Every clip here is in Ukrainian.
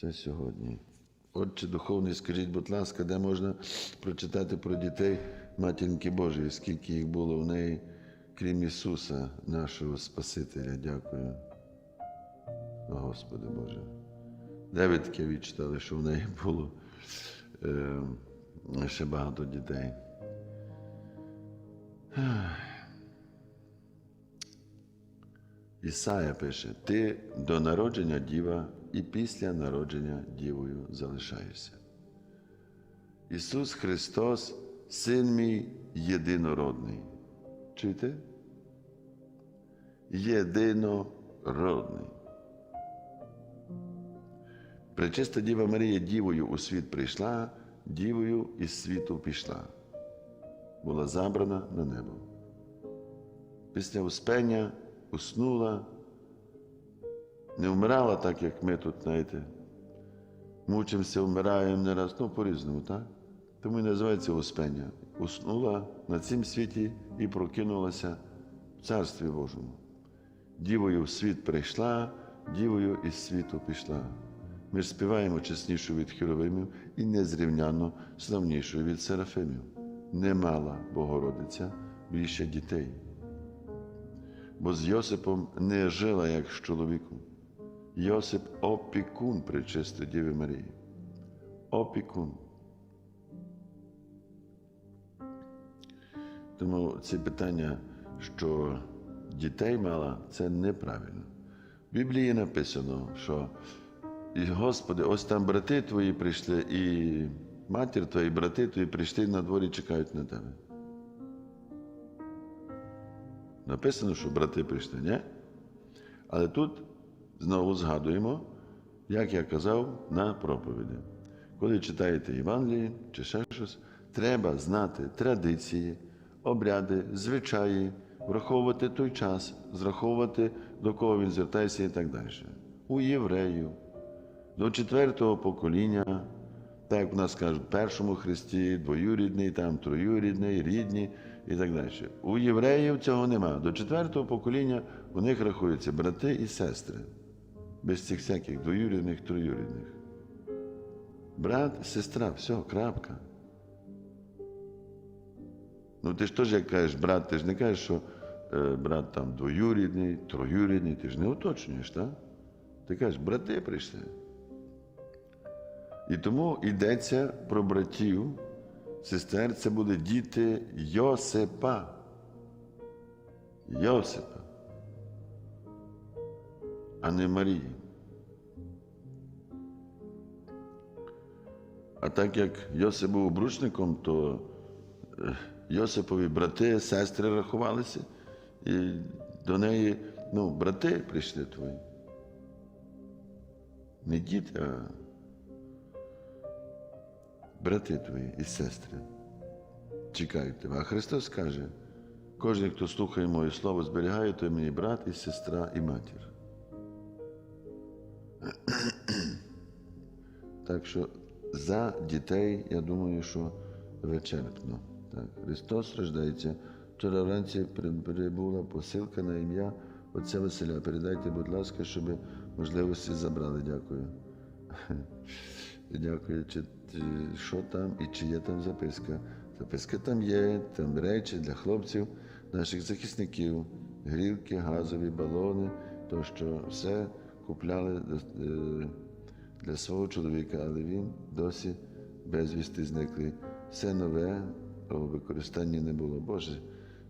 Це сьогодні. Отче Духовний, скажіть, будь ласка, де можна прочитати про дітей Матінки Божої, скільки їх було в неї, крім Ісуса, нашого Спасителя. Дякую. О, Господи Боже. Де ви відчитали, що в неї було е, ще багато дітей? Ісая пише: Ти до народження діва і після народження дівою залишаєшся. Ісус Христос, Син мій єдинородний. Чуєте? Єдинородний. Пречиста Діва Марія дівою у світ прийшла, дівою із світу пішла, була забрана на небо. Після успення уснула, не вмирала так, як ми тут, знаєте. Мучимося, вмираємо не раз, ну по-різному, так? Тому і називається успення. Уснула на цім світі і прокинулася в Царстві Божому. Дівою в світ прийшла, дівою із світу пішла. Ми ж співаємо чеснішою від херовимів і незрівнянно славнішою від серафимів. Не мала Богородиця більше дітей. Бо з Йосипом не жила, як з чоловіком. Йосип опікун пречистої Діви Марії. Опікун. Тому ці питання, що дітей мала, це неправильно. В Біблії написано, що і, Господи, ось там брати твої прийшли, і матір твої, і брати твої прийшли на дворі чекають на тебе. Написано, що брати прийшли, ні? Але тут знову згадуємо, як я казав на проповіді. Коли читаєте Євангелії чи ще щось, треба знати традиції, обряди, звичаї, враховувати той час, зраховувати, до кого він звертається і так далі. У євреїв до четвертого покоління, так як в нас кажуть, першому Христі, двоюрідний, там троюрідний, рідні і так далі. У євреїв цього нема. До четвертого покоління у них рахуються брати і сестри, без цих всяких двоюрідних, троюрідних. Брат, сестра, все, крапка. Ну ти ж теж як кажеш, брат, ти ж не кажеш, що е, брат там двоюрідний, троюрідний, ти ж не уточнюєш, так? Ти кажеш, брати прийшли. І тому йдеться про братів, сестер, це буде діти Йосипа. Йосипа, а не Марії. А так як Йосип був обручником, то е, Йосипові брати, сестри рахувалися, і до неї, ну, брати прийшли твої. Не діти, а брати твої і сестри. Чекають тебе. А Христос каже, кожен, хто слухає моє слово, зберігає, той мені брат і сестра і матір. Так що за дітей, я думаю, що вичерпно. Так. Христос рождається. Вчора вранці прибула посилка на ім'я Отця Василя. Передайте, будь ласка, щоб можливості забрали. Дякую. Дякую. Чи, що там і чи є там записка? Записка там є, там речі для хлопців, наших захисників, грілки, газові балони, то що все купляли е, для свого чоловіка, але він досі безвісти зниклий. Все нове у використанні не було. Боже,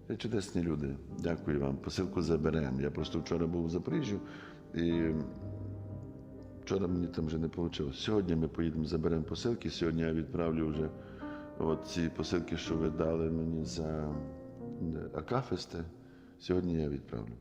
ви чудесні люди. Дякую вам. Посилку заберемо. Я просто вчора був в Запоріжжю і вчора мені там вже не вийшло. Сьогодні ми поїдемо, заберемо посилки. Сьогодні я відправлю вже от ці посилки, що ви дали мені за Акафести. Сьогодні я відправлю.